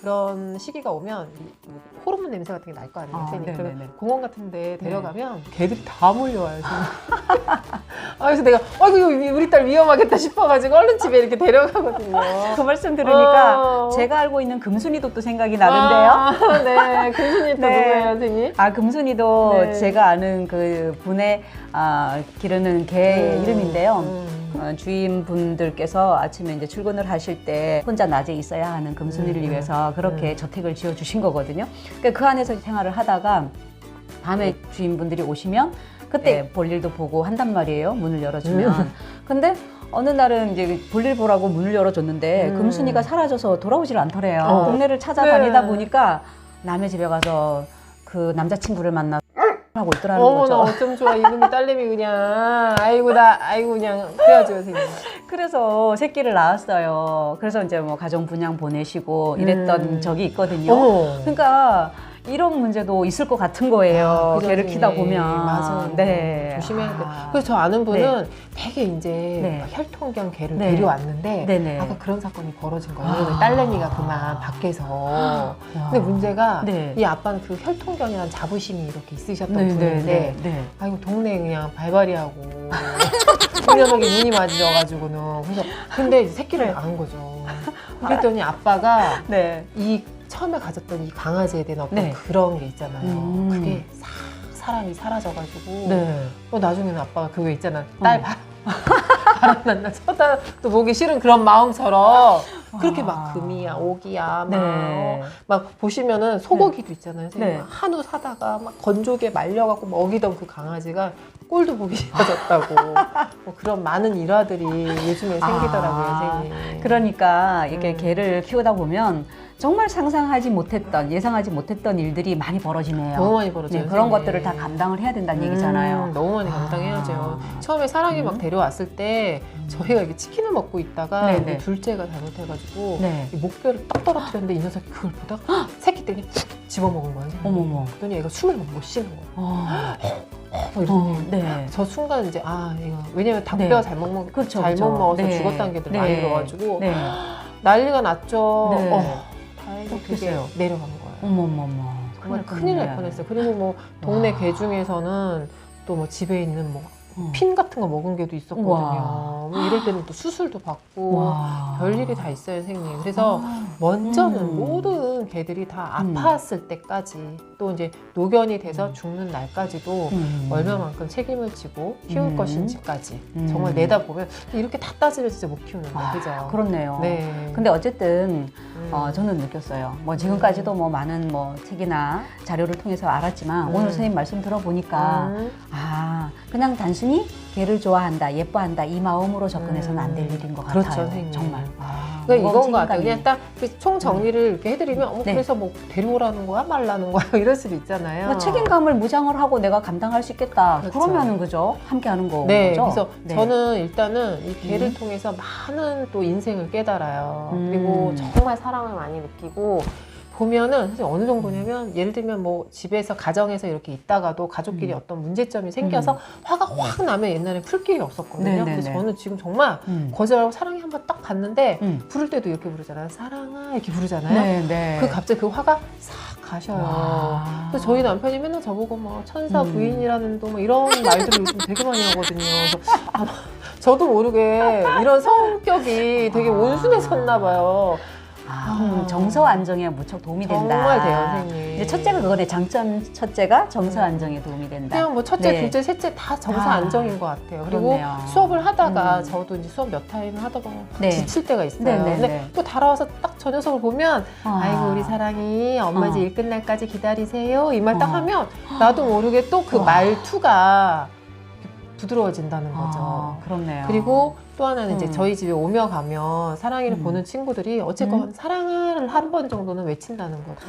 그런 시기가 오면 이 호르몬 냄새 같은 게 날 거 아니에요, 아, 선생님. 네네네. 그러면 공원 같은 데 데려가면 개들이 다 몰려와요, 지금. 아, 그래서 내가, 아이고, 이거 우리 딸 위험하겠다 싶어가지고 얼른 집에 이렇게 데려가거든요. 그 말씀 들으니까 어. 제가 알고 있는 금순이도 또 생각이 나는데요. 아, 네, 금순이 또 네. 누구예요, 선생님? 아 금순이도 네. 제가 아는 그 분의 아, 기르는 개 음, 이름인데요. 음. 어, 주인분들께서 아침에 이제 출근을 하실 때 혼자 낮에 있어야 하는 금순이를 음, 위해서 그렇게 음. 저택을 지어 주신 거거든요. 그러니까 그 안에서 생활을 하다가 밤에 주인분들이 오시면 그때 볼일도 보고 한단 말이에요. 문을 열어주면. 음. 근데 어느 날은 이제 볼일 보라고 문을 열어줬는데 음. 금순이가 사라져서 돌아오질 않더래요. 어. 동네를 찾아다니다 네. 보니까 남의 집에 가서 그 남자친구를 만나 하고 있더라는 어머, 나 거죠. 어쩜 좋아. 이분이 딸내미 그냥, 아이고, 나, 아이고, 그냥, 그래야죠, 선생님. 그래서 새끼를 낳았어요. 그래서 이제 뭐 가정 분양 보내시고 이랬던 음. 적이 있거든요. 어머. 그러니까 이런 문제도 있을 것 같은 거예요. 아, 그죠, 개를 키다. 보면. 맞아요. 네. 조심해야 돼. 아. 그래서 저 아는 분은 되게 이제 네. 막 혈통경 개를 네. 데려왔는데 네네. 아까 그런 사건이 벌어진 거예요. 아. 딸내미가 그만 밖에서. 근데 문제가 네. 이 아빠는 그 혈통경이라는 자부심이 이렇게 있으셨던 네, 네, 분인데 네, 네. 아이고 동네 그냥 발발이하고 녀석이 눈이 맞아가지고는 그래서 근데 새끼를 네. 낳은 거죠. 그랬더니 아빠가 네. 이 처음에 가졌던 이 강아지에 대한 어떤 네. 그런 게 있잖아요. 음. 그게 싹 사람이 사라져가지고 네. 어, 나중에는 아빠가 그거 있잖아. 딸 어. 바람 바람 난다. 쳐다 또 보기 싫은 그런 마음처럼 그렇게 아. 막 금이야, 오기야, 막, 네. 어, 막 보시면은 소고기도 있잖아요. 선생님. 네. 막 한우 사다가 막 건조기에 말려갖고 먹이던 그 강아지가 꼴도 보기 싫어졌다고. 뭐 그런 많은 일화들이 요즘에 생기더라고요, 아, 선생님. 그러니까 이게 음. 개를 키우다 보면 정말 상상하지 못했던 예상하지 못했던 일들이 많이 벌어지네요. 너무 많이 벌어져요. 네, 그런. 것들을 다 감당을 해야 된다는 얘기잖아요. 음, 너무 많이 아. 감당해야죠. 처음에 사랑이 막 음. 데려왔을 때 저희가 이렇게 치킨을 먹고 있다가. 우리 둘째가 잘못해가지고 네. 이 목뼈를 딱 떨어뜨렸는데 이 녀석이 그걸 보다가 새끼 때문에 집어먹은. 선생님. 어머머. 그랬더니 얘가 숨을 못 쉬는 거야. 어, 어, 어, 네. 저 순간 이제 아 이거 왜냐면 닭뼈가 네. 잘못 먹 그렇죠, 잘못 그렇죠. 먹어서 네. 죽었다는 게들 네. 많이 들어가지고 네. 난리가 났죠. 네. 어, 다행히 그게 어떡했어요? 내려간 거예요. 어머머머. 정말 큰일 날 뻔했어요. 그리고 뭐 동네 와. 개 중에서는 또 뭐 집에 있는 뭐 어. 핀 같은 거 먹은 개도 있었거든요. 와. 뭐 이럴 때는 또 수술도 받고 와. 별일이 다 있어요, 선생님. 그래서 아. 먼저는 음. 모든 개들이 다 음. 아팠을 때까지 또 이제 노견이 돼서 죽는 날까지도 음. 얼마만큼 책임을 지고 키울 음. 것인지까지 음. 정말 내다보면 이렇게 다 따지면 진짜 못 키우는 거예요. 아, 그죠? 그렇네요. 네. 근데 어쨌든 음. 어, 저는 느꼈어요. 뭐 지금까지도 뭐 많은 뭐 책이나 자료를 통해서 알았지만 음. 오늘 선생님 말씀 들어보니까 음. 아 그냥 단순히 개를 좋아한다, 예뻐한다 이 마음으로 접근해서는 안 될 일인 것 그렇죠, 같아요. 선생님. 정말. 아, 그러니까 이건 것 같아요. 책임감이. 그냥 딱 총 정리를 이렇게 해드리면, 어, 네. 그래서 뭐 데려오라는 거야, 말라는 거야, 이럴 수도 있잖아요. 그러니까 책임감을 무장을 하고 내가 감당할 수 있겠다. 그렇죠. 그러면은 그죠? 함께 하는 거. 네, 죠 그래서 저는 일단은 이 개를 음. 통해서 많은 또 인생을 깨달아요. 음. 그리고 정말 사랑을 많이 느끼고 보면은 사실 어느 정도냐면 예를 들면 뭐 집에서 가정에서 이렇게 있다가도 가족끼리 음. 어떤 문제점이 생겨서 화가 확 나면 옛날에 풀 길이 없었거든요. 네네네. 그래서 저는 지금 정말 음. 거절하고 사랑이 한 번 딱 봤는데 음. 부를 때도 이렇게 부르잖아요. 사랑아 이렇게 부르잖아요. 네, 네. 그 갑자기 그 화가 싹 가셔요. 와. 그래서 저희 남편이 맨날 저보고 뭐 천사 음. 부인이라는 또 뭐 이런 말들을 요즘 되게 많이 하거든요. 그래서 아마 저도 모르게 이런 성격이 되게 아. 온순해졌나 봐요. 아, 음, 정서 안정에 무척 도움이 된다. 정말 돼요, 선생님. 이제 첫째가 그거네. 장점 첫째가 정서 안정에 도움이 된다. 그냥 뭐 첫째, 네. 둘째, 셋째 다 정서 아, 안정인 것 같아요. 그리고 그렇네요. 수업을 하다가 음. 저도 이제 수업 몇 타임을 하다 보면 네. 지칠 때가 있어요. 네, 네, 근데 네. 또 달아와서 딱 저 녀석을 보면 아. 아이고 우리 사랑이 엄마 이제 어. 일 끝날까지 기다리세요 이 말 딱 어. 하면 나도 모르게 또그 와. 말투가 부드러워진다는 거죠. 아, 그렇네요. 그리고 또 하나는 이제 음. 저희 집에 오며 가면 사랑이를 음. 보는 친구들이 어쨌건 음. 사랑을 한 번 정도는 외친다는 거죠.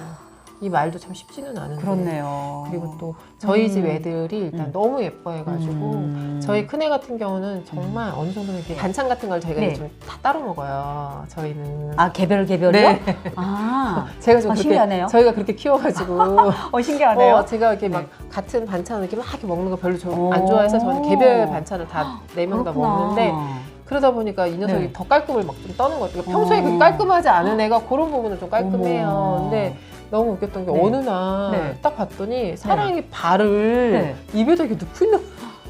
이 말도 참 쉽지는 않은데. 그렇네요. 그리고 또 저희 집 음. 애들이 일단 음. 너무 예뻐해가지고 음. 저희 큰애 같은 경우는 정말 어느 정도는 이렇게 반찬 같은 걸 저희가 네. 좀다 따로 먹어요. 저희는. 아 개별 개별이요? 네. 아, 제가 좀 아, 그렇게 신기하네요. 저희가 그렇게 키워가지고 어 신기하네요. 어, 제가 이렇게 네. 막 같은 반찬을 이렇게 막 이렇게 먹는 거 별로 저- 오. 안 좋아해서 저는 개별 반찬을 다 네 명다 그렇구나. 먹는데 그러다 보니까 이 녀석이 네. 더 깔끔을 막 좀 떠는 것 같아요. 그러니까 평소에 어. 그렇게 깔끔하지 않은 애가 그런 부분은 좀 깔끔해요. 근데 너무 웃겼던 게 네. 어느 날 네. 딱 봤더니 사랑이 발을 네. 입에다 이렇게 넣고 있는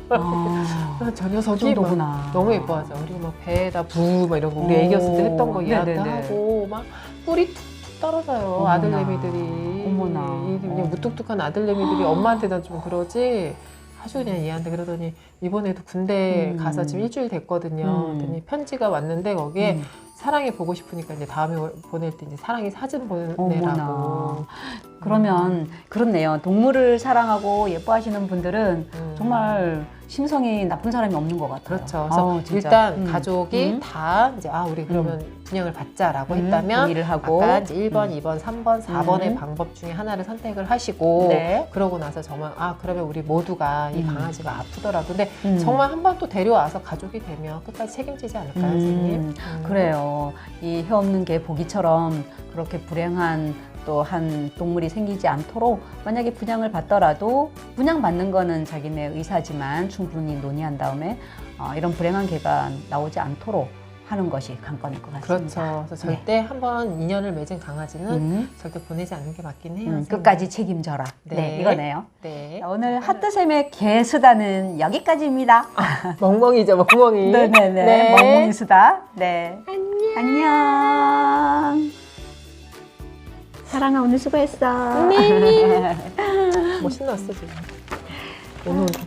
아. 저그 녀석이 막. 너무 예뻐하죠. 그리고 막 배에다 부 막 이런 거 우리 오. 애기였을 때 했던 거 얘한테 네네네. 하고 막 뿔이 툭툭 떨어져요. 어머나. 아들내미들이. 어머나. 이 그냥 어. 무뚝뚝한 아들내미들이 엄마한테다 좀 그러지. 아주 그냥 얘한테 그러더니 이번에도 군대 음. 가서 지금 일주일 됐거든요. 음. 그랬더니 편지가 왔는데 거기에 음. 사랑이 보고 싶으니까 이제 다음에 보낼 때 이제 사랑이 사진 보내라고. 어머나. 그러면 그렇네요. 동물을 사랑하고 예뻐하시는 분들은 음. 정말 심성이 나쁜 사람이 없는 것 같아요. 그렇죠. 그래서 아우. 일단 음. 가족이 음. 다 이제 아 우리 그러면 분양을 받자라고 음, 했다면 동의를 하고 아까 이제 1번, 음. 2번, 3번, 4번의 음. 방법 중에 하나를 선택을 하시고 네. 그러고 나서 정말 아 그러면 우리 모두가 이 음. 강아지가 아프더라도 근데 음. 정말 한 번 또 데려와서 가족이 되면 끝까지 책임지지 않을까요, 음, 선생님? 음. 그래요. 이 혀 없는 개 보기처럼 그렇게 불행한 또 한 동물이 생기지 않도록 만약에 분양을 받더라도 분양 받는 거는 자기네 의사지만 충분히 논의한 다음에 어, 이런 불행한 개가 나오지 않도록 하는 것이 관건일 것 같습니다. 그렇죠. 그래서 절대 한번 인연을 맺은 강아지는 음, 절대 보내지 않는 게 맞긴 해요. 음. 끝까지 책임져라. 네, 네. 이거네요. 네. 자, 오늘 하트쌤의 개수다는 여기까지입니다. 멍멍이죠, 멍멍이. 네네네. 네. 멍멍이 수다. 네. 안녕. 사랑아 오늘 수고했어. 네. 뭐 신났어 지금. 오늘